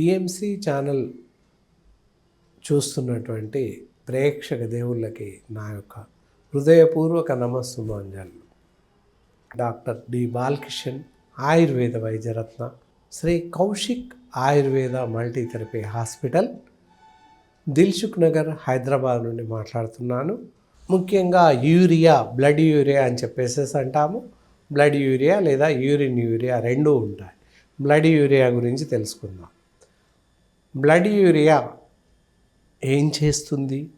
PMC channel చూస్తున్నటువంటి ప్రేక్షక దేవుళ్ళకి నా యొక్క హృదయపూర్వక నమస్సుమాంజలు doctor D Balakishan Ayurveda Vaidyaratna Sri Kaushik Ayurveda multitherapy hospital Dilsukhnagar Hyderabad నుండి మాట్లాడుతున్నాను. ముఖ్యంగా యూరియా బ్లడ్ యూరియా అని చెప్పేసేసి అంటాము. బ్లడ్ యూరియా లేదా యూరిన్ యూరియా రెండూ ఉంటాయి. బ్లడ్ యూరియా గురించి తెలుసుకుందాం. బ్లడ్ యూరియా ఏం చేస్తుంది?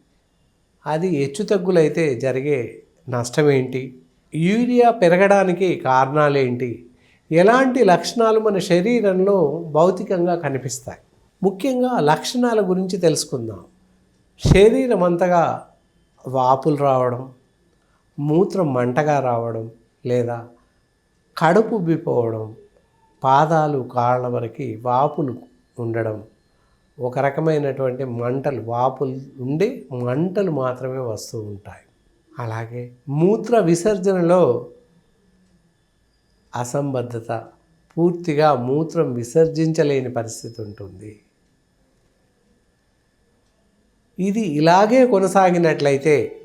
అది హెచ్చుతగ్గులైతే జరిగే నష్టం ఏంటి యూరియా పెరగడానికి కారణాలు ఏంటి ఎలాంటి లక్షణాలు మన శరీరంలో భౌతికంగా కనిపిస్తాయి? ముఖ్యంగా లక్షణాల గురించి తెలుసుకుందాం. శరీరం అంతగా వాపులు రావడం మూత్రం మంటగా రావడం లేదా కడుపు ఉబ్బిపోవడం పాదాలు కాళ్ళ వరకు వాపులు ఉండడం ఒక రకమైనటువంటి మంటలు వాపులు ఉండి మంటలు మాత్రమే వస్తూ ఉంటాయి. అలాగే మూత్ర విసర్జనలో అసంబద్ధత పూర్తిగా మూత్రం విసర్జించలేని పరిస్థితి ఉంటుంది. ఇది ఇలాగే కొనసాగినట్లయితే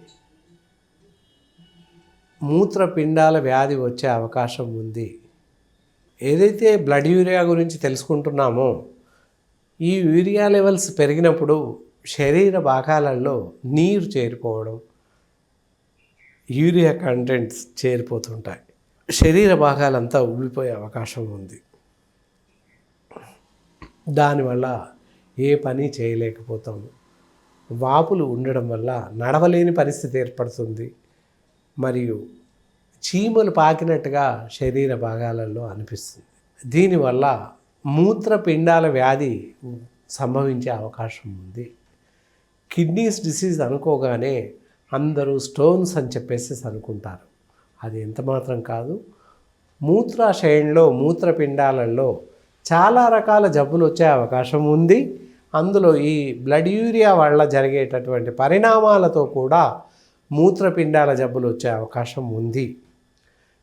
మూత్రపిండాల వ్యాధి వచ్చే అవకాశం ఉంది. ఏదైతే బ్లడ్ యూరియా గురించి తెలుసుకుంటున్నామో ఈ యూరియా లెవెల్స్ పెరిగినప్పుడు శరీర భాగాలలో నీరు చేరిపోవడం యూరియా కంటెంట్స్ చేరిపోతుంటాయి. శరీర భాగాలంతా ఉబ్బిపోయే అవకాశం ఉంది. దానివల్ల ఏ పని చేయలేకపోతాము వాపులు ఉండడం వల్ల నడవలేని పరిస్థితి ఏర్పడుతుంది. మరియు చీమలు పాకినట్టుగా శరీర భాగాలలో అనిపిస్తుంది. దీనివల్ల మూత్రపిండాల వ్యాధి సంభవించే అవకాశం ఉంది. కిడ్నీస్ డిసీజ్ అనుకోగానే అందరూ స్టోన్స్ అని చెప్పేసి అనుకుంటారు. అది ఎంత మాత్రం కాదు. మూత్రాశయంలో మూత్రపిండాలలో చాలా రకాల జబ్బులు వచ్చే అవకాశం ఉంది. అందులో ఈ బ్లడ్ యూరియా వల్ల జరిగేటటువంటి పరిణామాలతో కూడా మూత్రపిండాల జబ్బులు వచ్చే అవకాశం ఉంది.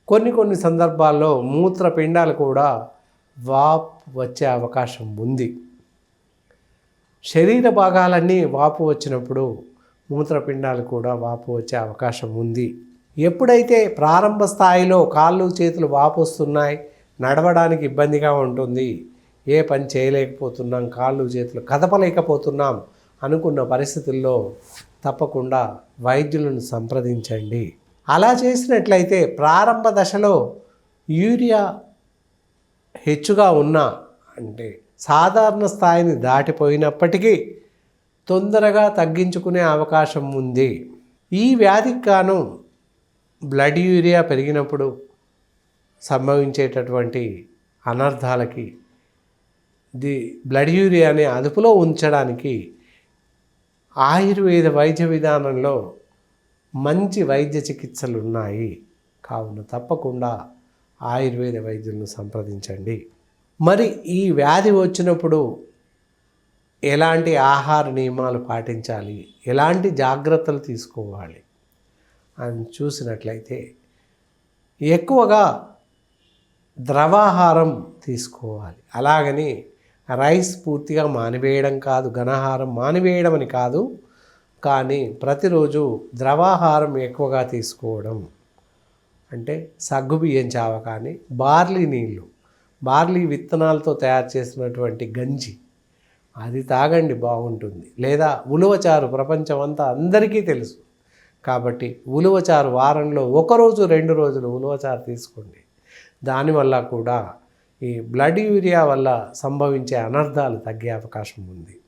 కొన్ని కొన్ని సందర్భాల్లో మూత్రపిండాలు కూడా వాపు వచ్చే అవకాశం ఉంది. శరీర భాగాలన్నీ వాపు వచ్చినప్పుడు మూత్రపిండాలు కూడా వాపు వచ్చే అవకాశం ఉంది. ఎప్పుడైతే ప్రారంభ స్థాయిలో కాళ్ళు చేతులు వాపు వస్తున్నాయి నడవడానికి ఇబ్బందిగా ఉంటుంది. ఏ పని చేయలేకపోతున్నాం కాళ్ళు చేతులు కదపలేకపోతున్నాం అనుకున్న పరిస్థితుల్లో తప్పకుండా వైద్యులను సంప్రదించండి. అలా చేసినట్లయితే ప్రారంభ దశలో యూరియా హెచ్చుగా ఉన్నా అంటే సాధారణ స్థాయిని దాటిపోయినప్పటికీ తొందరగా తగ్గించుకునే అవకాశం ఉంది. ఈ వ్యాధికి గాను బ్లడ్ యూరియా పెరిగినప్పుడు సంభవించేటటువంటి అనర్థాలకి ది బ్లడ్ యూరియాని అదుపులో ఉంచడానికి ఆయుర్వేద వైద్య విధానంలో మంచి వైద్య చికిత్సలు ఉన్నాయి కావున తప్పకుండా ఆయుర్వేద వైద్యులను సంప్రదించండి. మరి ఈ వ్యాధి వచ్చినప్పుడు ఎలాంటి ఆహార నియమాలు పాటించాలి? ఎలాంటి జాగ్రత్తలు తీసుకోవాలి? అని చూసినట్లయితే ఎక్కువగా ద్రవాహారం తీసుకోవాలి. అలాగని రైస్ పూర్తిగా మానివేయడం కాదు ఘనాహారం మానివేయడం అని కాదు. కానీ ప్రతిరోజు ద్రవాహారం ఎక్కువగా తీసుకోవడం అంటే సగ్గుబియ్యం చావ కానీ బార్లీ నీళ్ళు బార్లీ విత్తనాలతో తయారు చేసినటువంటి గంజి అది తాగండి బాగుంటుంది. లేదా ఉలువచారు ప్రపంచం అంతా అందరికీ తెలుసు. కాబట్టి ఉలువచారు వారంలో ఒకరోజు రెండు రోజులు ఉలువచారు తీసుకోండి. దానివల్ల కూడా ఈ బ్లడ్ యూరియా వల్ల సంభవించే అనర్థాలు తగ్గే అవకాశం ఉంది.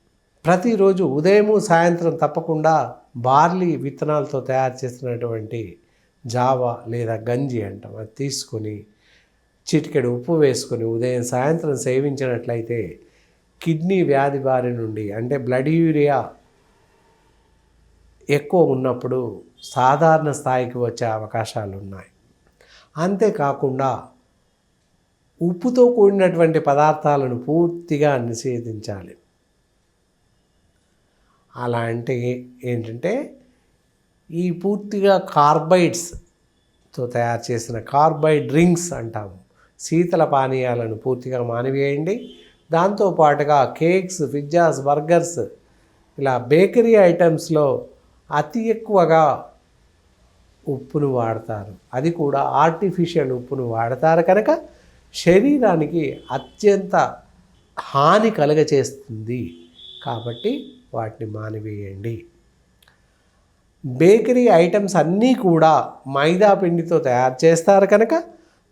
ప్రతిరోజు ఉదయము సాయంత్రం తప్పకుండా బార్లీ విత్తనాలతో తయారు చేసినటువంటి జావా లేదా గంజి అంటాం. అది తీసుకొని చిటికెడు ఉప్పు వేసుకొని ఉదయం సాయంత్రం సేవించినట్లయితే కిడ్నీ వ్యాధి బారి నుండి అంటే బ్లడ్ యూరియా ఎక్కువ ఉన్నప్పుడు సాధారణ స్థాయికి వచ్చే అవకాశాలు ఉన్నాయి. అంతేకాకుండా ఉప్పుతో కూడినటువంటి పదార్థాలను పూర్తిగా నిషేధించాలి. అలా అంటే ఏంటంటే ఈ పూర్తిగా కార్బైడ్స్తో తయారు చేసిన కార్బైడ్ డ్రింక్స్ అంటాము. శీతల పానీయాలను పూర్తిగా మానివేయండి. దాంతో పాటుగా కేక్స్ పిజ్జాస్ బర్గర్స్ ఇలా బేకరీ ఐటమ్స్లో అతి ఎక్కువగా ఉప్పును వాడతారు. అది కూడా ఆర్టిఫిషియల్ ఉప్పును వాడతారు కనుక శరీరానికి అత్యంత హాని కలగచేస్తుంది కాబట్టి వాటిని మానివేయండి. బేకరీ ఐటమ్స్ అన్నీ కూడా మైదా పిండితో తయారు చేస్తారు కనుక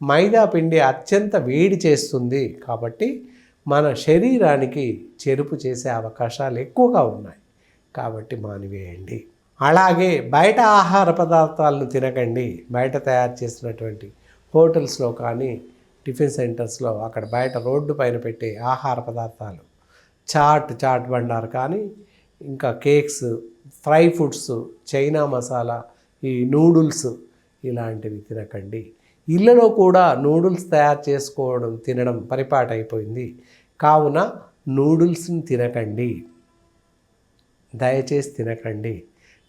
మైదా పిండి అత్యంత వేడి చేస్తుంది కాబట్టి మన శరీరానికి చెరుపు చేసే అవకాశాలు ఎక్కువగా ఉన్నాయి. కాబట్టి మానివేయండి. అలాగే బయట ఆహార పదార్థాలను తినకండి. బయట తయారు చేసినటువంటి హోటల్స్లో కానీ టిఫిన్ సెంటర్స్లో అక్కడ బయట రోడ్డు పైన పెట్టే ఆహార పదార్థాలు చాట్ చాట్ బండారు కానీ ఇంకా cakes fry foods China masala ఈ నూడుల్స్ ఇలాంటివి తినకండి. ఇళ్ళలో కూడా నూడుల్స్ తయారు చేసుకోవడం తినడం పరిపాటు అయిపోయింది కావున నూడుల్స్ని తినకండి. దయచేసి తినకండి.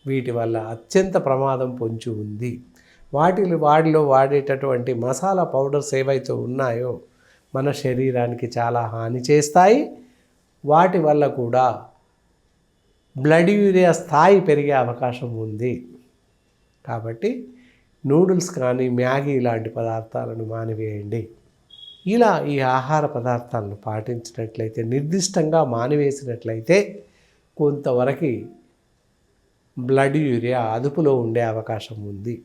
వీటి వల్ల అత్యంత ప్రమాదం పొంచి ఉంది. వాటిలో వాటిలో వాడేటటువంటి మసాలా పౌడర్స్ ఏవైతే ఉన్నాయో మన శరీరానికి చాలా హాని చేస్తాయి. వాటి వల్ల కూడా బ్లడ్ యూరియా స్థాయి పెరిగే అవకాశం ఉంది. కాబట్టి నూడిల్స్ కానీ మ్యాగీ లాంటి పదార్థాలను మానివేయండి. ఇలా ఈ ఆహార పదార్థాలను పాటించినట్లయితే నిర్దిష్టంగా మానివేసినట్లయితే కొంతవరకు బ్లడ్ యూరియా అదుపులో ఉండే అవకాశం ఉంది.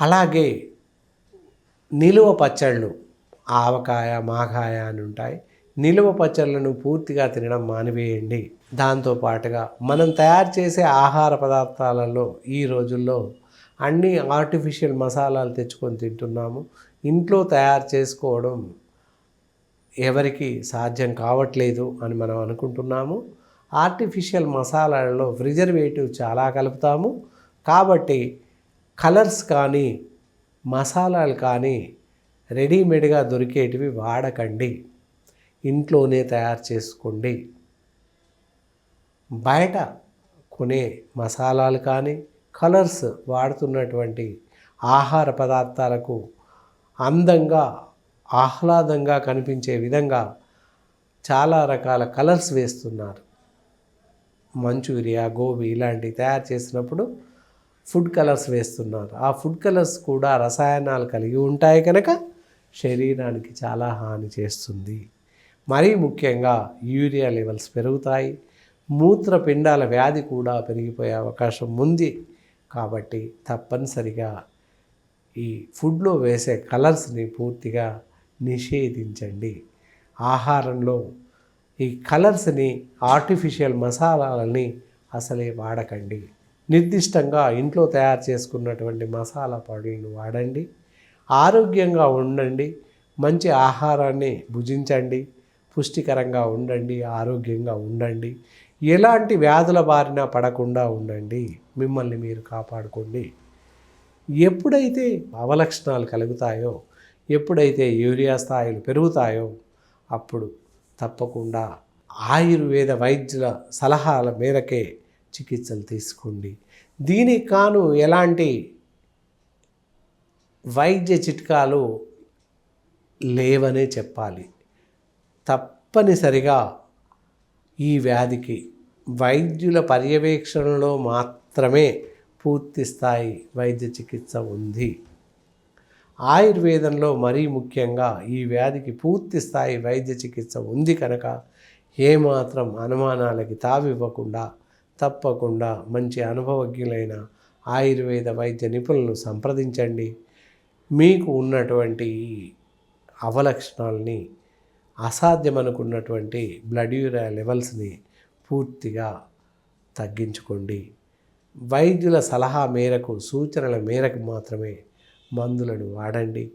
అలాగే నిలువ పచ్చళ్ళు ఆవకాయ మాగాయ అని ఉంటాయి. నిలువ పచ్చళ్ళను పూర్తిగా తినడం మానివేయండి. దాంతో పాటుగా మనం తయారు చేసే ఆహార పదార్థాలలో ఈ రోజుల్లో అన్ని ఆర్టిఫిషియల్ మసాలాలు తెచ్చుకొని తింటున్నాము. ఇంట్లో తయారు చేసుకోవడం ఎవరికి సాధ్యం కావట్లేదు అని మనం అనుకుంటున్నాము. ఆర్టిఫిషియల్ మసాలాలలో ప్రిజర్వేటివ్ చాలా కలుపుతాము. కాబట్టి కలర్స్ కానీ మసాలాలు కానీ రెడీమేడ్గా దొరికేటివి వాడకండి. ఇంట్లోనే తయారు చేసుకోండి. బయట కొనే మసాలాలు కానీ కలర్స్ వాడుతున్నటువంటి ఆహార పదార్థాలకు అందంగా ఆహ్లాదంగా కనిపించే విధంగా చాలా రకాల కలర్స్ వేస్తున్నారు. మంచూరియా గోబీ ఇలాంటివి తయారు చేసినప్పుడు ఫుడ్ కలర్స్ వేస్తున్నారు. ఆ ఫుడ్ కలర్స్ కూడా రసాయనాలు కలిగి ఉంటాయి కనుక శరీరానికి చాలా హాని చేస్తుంది. మరీ ముఖ్యంగా యూరియా లెవెల్స్ పెరుగుతాయి. మూత్రపిండాల వ్యాధి కూడా పెరిగిపోయే అవకాశం ఉంది. కాబట్టి తప్పనిసరిగా ఈ ఫుడ్లో వేసే కలర్స్ని పూర్తిగా నిషేధించండి. ఆహారంలో ఈ కలర్స్ని ఆర్టిఫిషియల్ మసాలాలని అసలే వాడకండి. నిర్దిష్టంగా ఇంట్లో తయారు చేసుకున్నటువంటి మసాలా పొడిని వాడండి. ఆరోగ్యంగా ఉండండి. మంచి ఆహారాన్ని భుజించండి. పుష్టికరంగా ఉండండి. ఆరోగ్యంగా ఉండండి. ఎలాంటి వ్యాధుల బారిన పడకుండా ఉండండి. మిమ్మల్ని మీరు కాపాడుకోండి. ఎప్పుడైతే అవలక్షణాలు కలుగుతాయో ఎప్పుడైతే యూరియా స్థాయిలు పెరుగుతాయో అప్పుడు తప్పకుండా ఆయుర్వేద వైద్యుల సలహాల మేరకే చికిత్సలు తీసుకోండి. దీనికి కాను ఎలాంటి వైద్య చిట్కాలు లేవనే చెప్పాలి. తప్పనిసరిగా ఈ వ్యాధికి వైద్యుల పర్యవేక్షణలో మాత్రమే పూర్తి స్థాయి వైద్య చికిత్స ఉంది. ఆయుర్వేదంలో మరీ ముఖ్యంగా ఈ వ్యాధికి పూర్తి స్థాయి వైద్య చికిత్స ఉంది కనుక ఏమాత్రం అనుమానాలకి తావివ్వకుండా తప్పకుండా మంచి అనుభవజ్ఞులైన ఆయుర్వేద వైద్య నిపుణులను సంప్రదించండి. మీకు ఉన్నటువంటి అవలక్షణాలని అసాధ్యం అసాధ్యమనుకున్నటువంటి బ్లడ్ యూరియా లెవెల్స్ని పూర్తిగా తగ్గించుకోండి. వైద్యుల సలహా మేరకు సూచనల మేరకు మాత్రమే మందులను వాడండి.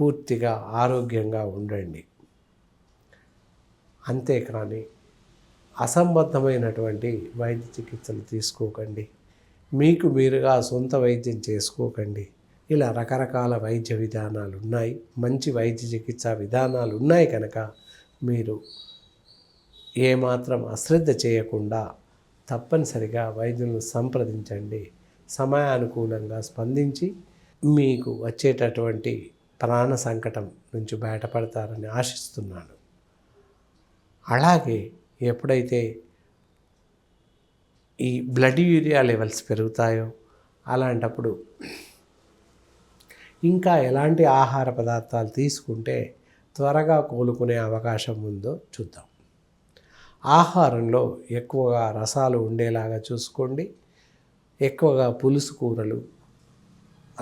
పూర్తిగా ఆరోగ్యంగా ఉండండి. అంతేకాని అసంబద్ధమైనటువంటి వైద్య చికిత్సలు తీసుకోకండి. మీకు మీరుగా సొంత వైద్యం చేసుకోకండి. ఇలా రకరకాల వైద్య విధానాలు ఉన్నాయి మంచి వైద్య చికిత్సా విధానాలు ఉన్నాయి కనుక మీరు ఏమాత్రం అశ్రద్ధ చేయకుండా తప్పనిసరిగా వైద్యులను సంప్రదించండి. సమయానుకూలంగా స్పందించి మీకు వచ్చేటటువంటి ప్రాణ సంకటం నుంచి బయటపడతారని ఆశిస్తున్నాను. అలాగే ఎప్పుడైతే ఈ బ్లడ్ యూరియా లెవెల్స్ పెరుగుతాయో అలాంటప్పుడు ఇంకా ఎలాంటి ఆహార పదార్థాలు తీసుకుంటే త్వరగా కోలుకునే అవకాశం ఉందో చూద్దాం. ఆహారంలో ఎక్కువగా రసాలు ఉండేలాగా చూసుకోండి. ఎక్కువగా పులుసు కూరలు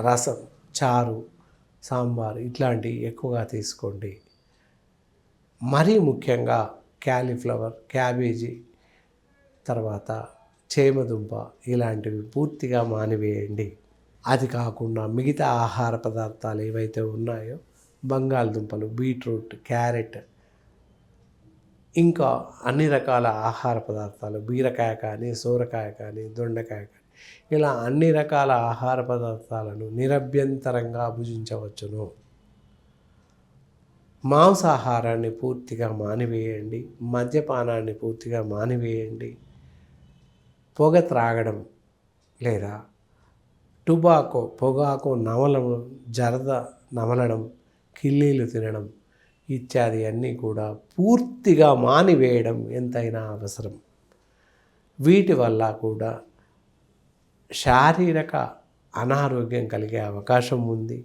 రసం చారు సాంబార్ ఇట్లాంటివి ఎక్కువగా తీసుకోండి. మరీ ముఖ్యంగా క్యాలీఫ్లవర్ క్యాబేజీ తర్వాత చేమదుంప ఇలాంటివి పూర్తిగా మానివేయండి. అది కాకుండా మిగతా ఆహార పదార్థాలు ఏవైతే ఉన్నాయో బంగాళదుంపలు బీట్రూట్ క్యారెట్ ఇంకా అన్ని రకాల ఆహార పదార్థాలు బీరకాయ కానీ సోరకాయ కానీ దొండకాయ కానీ ఇలా అన్ని రకాల ఆహార పదార్థాలను నిరభ్యంతరంగా భుజించవచ్చును. మాంసాహారాన్ని పూర్తిగా మానివేయండి మద్యపానాన్ని పూర్తిగా మానివేయండి పొగ త్రాగడం లేదా టుబాకో పొగాకు నమలడం జరద నమలడం కిల్లీలు తినడం ఇత్యాది అన్నీ కూడా పూర్తిగా మానివేయడం ఎంతైనా అవసరం. వీటి వల్ల కూడా శారీరక అనారోగ్యం కలిగే అవకాశం ఉంది.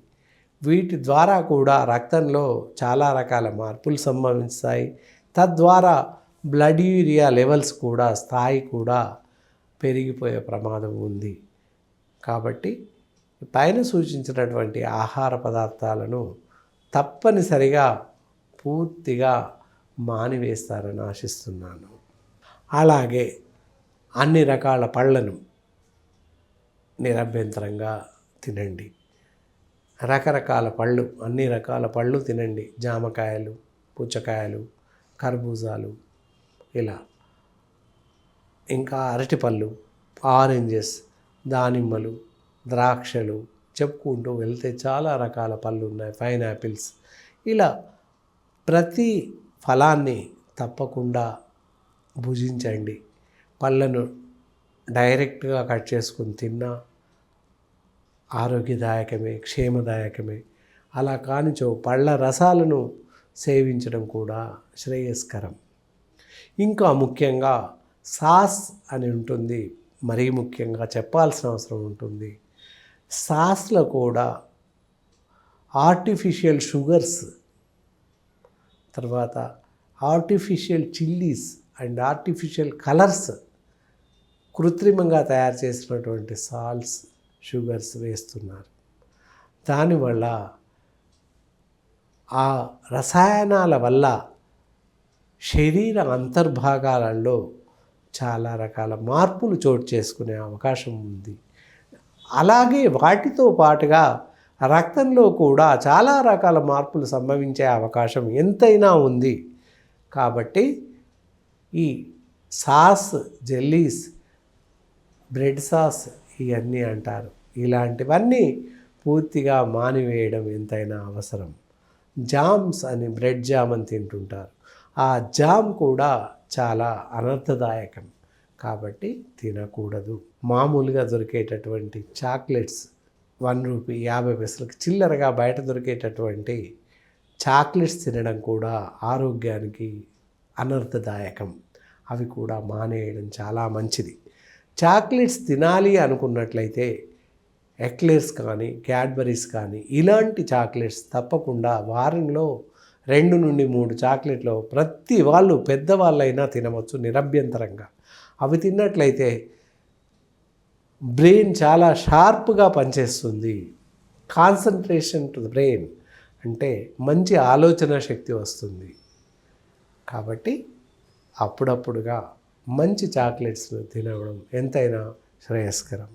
వీటి ద్వారా కూడా రక్తంలో చాలా రకాల మార్పులు సంభవిస్తాయి. తద్వారా బ్లడ్ యూరియా లెవెల్స్ కూడా స్థాయి కూడా పెరిగిపోయే ప్రమాదం ఉంది. కాబట్టి పైన సూచించినటువంటి ఆహార పదార్థాలను తప్పనిసరిగా పూర్తిగా మానివేస్తారని ఆశిస్తున్నాను. అలాగే అన్ని రకాల పళ్ళను నిరభ్యంతరంగా తినండి. రకరకాల పళ్ళు అన్ని రకాల పళ్ళు తినండి. జామకాయలు పుచ్చకాయలు కర్బూజాలు ఇలా. ఇంకా అరటిపళ్ళు ఆరెంజెస్ దానిమ్మలు ద్రాక్షలు చెప్పుకుంటూ వెళ్తే చాలా రకాల పళ్ళు ఉన్నాయి పైనాపిల్స్ ఇలా ప్రతి ఫలాన్ని తప్పకుండా భుజించండి. పళ్ళను డైరెక్ట్గా కట్ చేసుకుని తిన్నా ఆరోగ్యదాయకమే క్షేమదాయకమే. అలా కానిచో పళ్ళ రసాలను సేవించడం కూడా శ్రేయస్కరం. ఇంకా ముఖ్యంగా సాస్ అని ఉంటుంది. మరీ ముఖ్యంగా చెప్పాల్సిన అవసరం ఉంటుంది. సాస్లో కూడా ఆర్టిఫిషియల్ షుగర్స్ తర్వాత artificial chillies and artificial colours కృత్రిమంగా తయారు చేసినటువంటి సాల్ట్స్ షుగర్స్ వేస్తున్నారు. దానివల్ల ఆ రసాయనాల వల్ల శరీర అంతర్భాగాలలో చాలా రకాల మార్పులు చోటు చేసుకునే అవకాశం ఉంది. అలాగే వాటితో పాటుగా రక్తంలో కూడా చాలా రకాల మార్పులు సంభవించే అవకాశం ఎంతైనా ఉంది. కాబట్టి ఈ సాస్ జెల్లీస్ బ్రెడ్ సాస్ ఇవన్నీ అంటారు. ఇలాంటివన్నీ పూర్తిగా మానివేయడం ఎంతైనా అవసరం. జామ్స్ అని బ్రెడ్ జామ్ అని తింటుంటారు. ఆ జామ్ కూడా చాలా అనర్థదాయకం. కాబట్టి తినకూడదు. మామూలుగా దొరికేటటువంటి చాక్లెట్స్ వన్ రూపీ యాభై పైసలకు చిల్లరగా బయట దొరికేటటువంటి చాక్లెట్స్ తినడం కూడా ఆరోగ్యానికి అనర్థదాయకం. అవి కూడా మానేయడం చాలా మంచిది. చాక్లెట్స్ తినాలి అనుకున్నట్లయితే ఎక్లేర్స్ కానీ క్యాడ్బరీస్ కానీ ఇలాంటి చాక్లెట్స్ తప్పకుండా వారంలో రెండు నుండి మూడు చాక్లెట్లు ప్రతి వాళ్ళు పెద్దవాళ్ళైనా తినవచ్చు నిరభ్యంతరంగా. అవి తిన్నట్లయితే బ్రెయిన్ చాలా షార్ప్గా పనిచేస్తుంది. కాన్సన్ట్రేషన్ టు ద బ్రెయిన్ అంటే మంచి ఆలోచన శక్తి వస్తుంది. కాబట్టి అప్పుడప్పుడుగా మంచి చాక్లెట్స్ను తినడం ఎంతైనా శ్రేయస్కరం.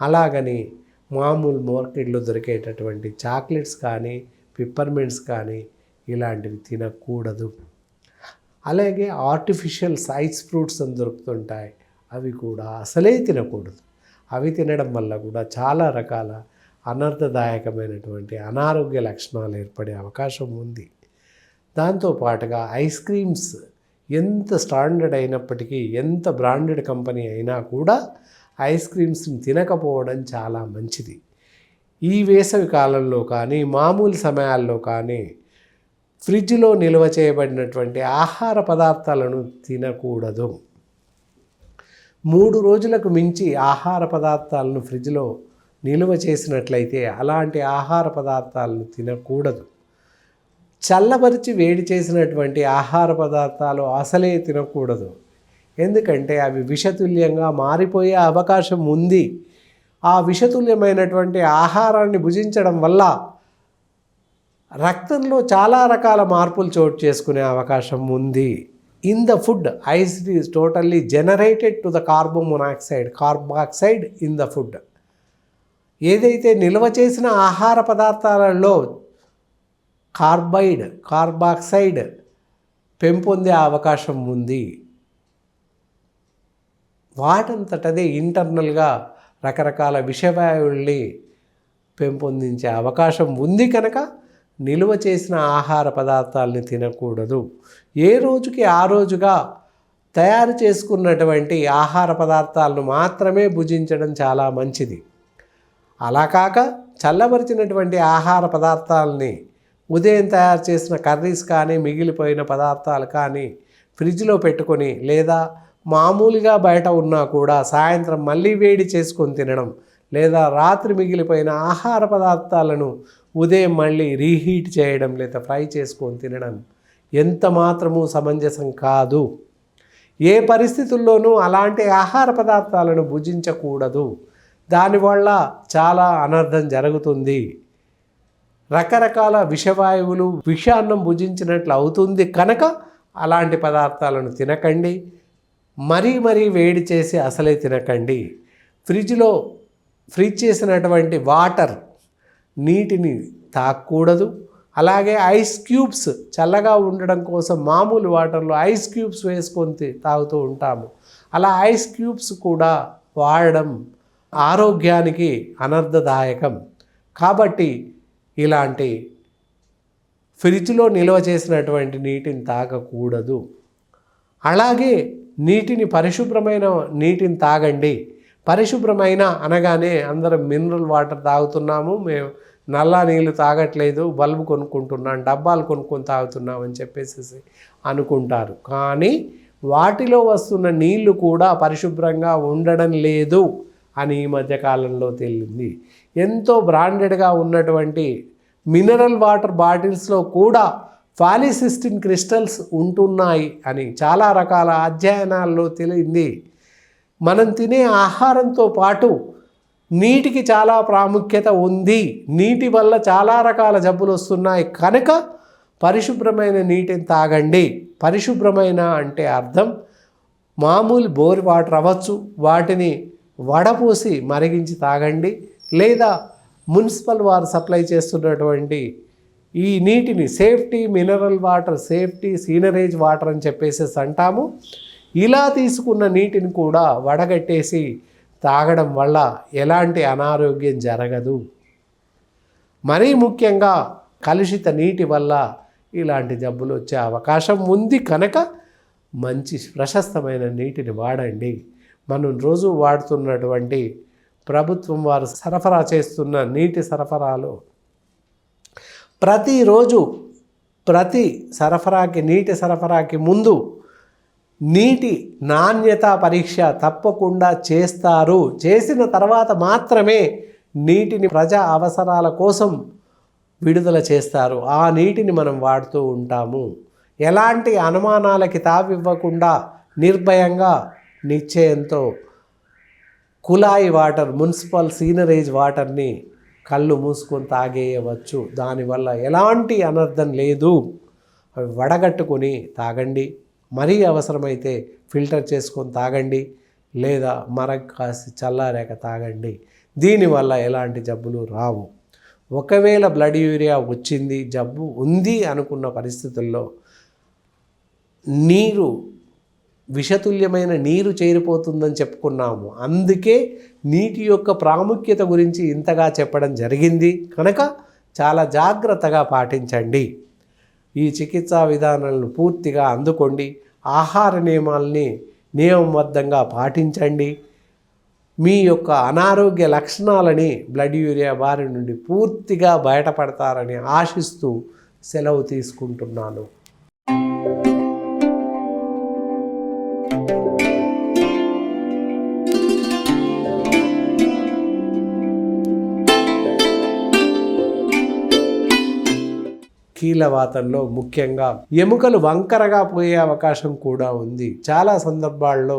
అలాగని మామూలు మార్కెట్లో దొరికేటటువంటి చాక్లెట్స్ కానీ పిప్పర్మెంట్స్ కానీ ఇలాంటివి తినకూడదు. అలాగే ఆర్టిఫిషియల్ సైజ్ ఫ్రూట్స్ అని దొరుకుతుంటాయి. అవి కూడా అసలే తినకూడదు. అవి తినడం వల్ల కూడా చాలా రకాల అనర్థదాయకమైనటువంటి అనారోగ్య లక్షణాలు ఏర్పడే అవకాశం ఉంది. దాంతో పాటుగా ఐస్ క్రీమ్స్ ఎంత స్టాండర్డ్ అయినప్పటికీ ఎంత బ్రాండెడ్ కంపెనీ అయినా కూడా ఐస్ క్రీమ్స్ని తినకపోవడం చాలా మంచిది. ఈ వేసవి కాలంలో కానీ మామూలు సమయాల్లో కానీ ఫ్రిడ్జ్లో నిల్వ చేయబడినటువంటి ఆహార పదార్థాలను తినకూడదు. మూడు రోజులకు మించి ఆహార పదార్థాలను ఫ్రిడ్జ్లో నిల్వ చేసినట్లయితే అలాంటి ఆహార పదార్థాలను తినకూడదు. చల్లబరిచి వేడి చేసినటువంటి ఆహార పదార్థాలు అసలే తినకూడదు. ఎందుకంటే అవి విషతుల్యంగా మారిపోయే అవకాశం ఉంది. ఆ విషతుల్యమైనటువంటి ఆహారాన్ని భుజించడం వల్ల రక్తంలో చాలా రకాల మార్పులు చోటు చేసుకునే అవకాశం ఉంది. In the food ice is totally generated to the carbon monoxide carboxide in the food ఏదైతే నిల్వ చేసిన ఆహార పదార్థాలలో కార్బైడ్ కార్బాక్సైడ్ పెంపొందే అవకాశం ఉంది. వాటంతటదే ఇంటర్నల్గా రకరకాల విషవాయువుల్ని పెంపొందించే అవకాశం ఉంది కనుక నిల్వ చేసిన ఆహార పదార్థాలని తినకూడదు. ఏ రోజుకి ఆ రోజుగా తయారు చేసుకున్నటువంటి ఆహార పదార్థాలను మాత్రమే భుజించడం చాలా మంచిది. అలా కాక చల్లబరిచినటువంటి ఆహార పదార్థాలని ఉదయం తయారు చేసిన కర్రీస్ కానీ మిగిలిపోయిన పదార్థాలు కానీ ఫ్రిడ్జ్లో పెట్టుకొని లేదా మామూలుగా బయట ఉన్నా కూడా సాయంత్రం మళ్ళీ వేడి చేసుకొని తినడం లేదా రాత్రి మిగిలిపోయిన ఆహార పదార్థాలను ఉదయం మళ్ళీ రీహీట్ చేయడం లేదా ఫ్రై చేసుకొని తినడం ఎంత మాత్రము సమంజసం కాదు. ఏ పరిస్థితుల్లోనూ అలాంటి ఆహార పదార్థాలను భుజించకూడదు. దానివల్ల చాలా అనర్థం జరుగుతుంది. రకరకాల విషవాయువులు విషాన్నం భుజించినట్లు అవుతుంది కనుక అలాంటి పదార్థాలను తినకండి. మరీ మరీ వేడి చేసి అసలే తినకండి. ఫ్రిడ్జ్లో ఫ్రిడ్జ్ చేసినటువంటి వాటర్ నీటిని తాగకూడదు అలాగే ఐస్ క్యూబ్స్ చల్లగా ఉండడం కోసం మామూలు వాటర్లో ఐస్ క్యూబ్స్ వేసుకొని తాగుతూ ఉంటాము. అలా ఐస్ క్యూబ్స్ కూడా వాడడం ఆరోగ్యానికి అనర్థదాయకం కాబట్టి ఇలాంటి ఫ్రిడ్జ్లో నిల్వ చేసినటువంటి నీటిని తాగకూడదు. అలాగే నీటిని పరిశుభ్రమైన నీటిని తాగండి. పరిశుభ్రమైన అనగానే అందరం మినరల్ వాటర్ తాగుతున్నాము. మేము నల్లా నీళ్ళు తాగట్లేదు. బల్బు కొనుక్కుంటున్నాం. డబ్బాలు కొనుక్కొని తాగుతున్నాం అని చెప్పేసి అనుకుంటారు. కానీ వాటిలో వస్తున్న నీళ్ళు కూడా పరిశుభ్రంగా ఉండడం లేదు అని ఈ మధ్యకాలంలో తేలింది. ఎంతో బ్రాండెడ్గా ఉన్నటువంటి మినరల్ వాటర్ బాటిల్స్లో కూడా ఫాలిసిస్టిన్ క్రిస్టల్స్ ఉంటున్నాయి అని చాలా రకాల అధ్యయనాల్లో తెలియంది మనం తినే ఆహారంతో పాటు నీటికి చాలా ప్రాముఖ్యత ఉంది. నీటి వల్ల చాలా రకాల జబ్బులు వస్తున్నాయి. కనుక పరిశుభ్రమైన నీటిని తాగండి. పరిశుభ్రమైన అంటే అర్థం మామూలు బోర్ వాటర్ అవ్వచ్చు. వాటిని వడపోసి మరిగించి తాగండి. లేదా మున్సిపల్ వారు సప్లై చేస్తున్నటువంటి ఈ నీటిని safety mineral water safety sewerage water అని చెప్పేసి అంటాము. ఇలా తీసుకున్న నీటిని కూడా వడగట్టేసి తాగడం వల్ల ఎలాంటి అనారోగ్యం జరగదు. మరీ ముఖ్యంగా కలుషిత నీటి వల్ల ఇలాంటి జబ్బులు వచ్చే అవకాశం ఉంది కనుక మంచి ప్రశస్తమైన నీటిని వాడండి. మనం రోజు వాడుతున్నటువంటి ప్రభుత్వం వారు సరఫరా చేస్తున్న నీటి సరఫరాలో ప్రతిరోజు ప్రతి సరఫరాకి నీటి సరఫరాకి ముందు నీటి నాణ్యత పరీక్ష తప్పకుండా చేస్తారు. చేసిన తర్వాత మాత్రమే నీటిని ప్రజా అవసరాల కోసం విడుదల చేస్తారు. ఆ నీటిని మనం వాడుతూ ఉంటాము. ఎలాంటి అనుమానాలకి తావివ్వకుండా నిర్భయంగా నిశ్చయంతో కుళాయి వాటర్ మున్సిపల్ సీనరేజ్ వాటర్ని కళ్ళు మూసుకొని తాగేయవచ్చు. దానివల్ల ఎలాంటి అనర్థం లేదు. అవి వడగట్టుకొని తాగండి. మరీ అవసరమైతే ఫిల్టర్ చేసుకొని తాగండి లేదా మరగ కాసి చల్లారాక తాగండి. దీనివల్ల ఎలాంటి జబ్బులు రావు. ఒకవేళ బ్లడ్ యూరియా వచ్చింది జబ్బు ఉంది అనుకున్న పరిస్థితుల్లో నీరు విషతుల్యమైన నీరు చేరిపోతుందని చెప్పుకున్నాము. అందుకే నీటి యొక్క ప్రాముఖ్యత గురించి ఇంతగా చెప్పడం జరిగింది. కనుక చాలా జాగ్రత్తగా పాటించండి. ఈ చికిత్సా విధానాలను పూర్తిగా అందుకోండి. ఆహార నియమాల్ని నియమబద్ధంగా పాటించండి. మీ యొక్క అనారోగ్య లక్షణాలని బ్లడ్ యూరియా బారి నుండి పూర్తిగా బయటపడతారని ఆశిస్తూ సెలవు తీసుకుంటున్నాను. కీలవాతంలో ముఖ్యంగా ఎముకలు వంకరగా పోయే అవకాశం కూడా ఉంది. చాలా సందర్భాల్లో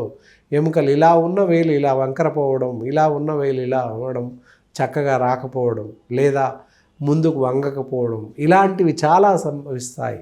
ఎముకలు ఇలా ఉన్న వేలు ఇలా వంకరపోవడం ఇలా ఉన్న వేలు ఇలా అవ్వడం చక్కగా రాకపోవడం లేదా ముందుకు వంగకపోవడం ఇలాంటివి చాలా సంభవిస్తాయి.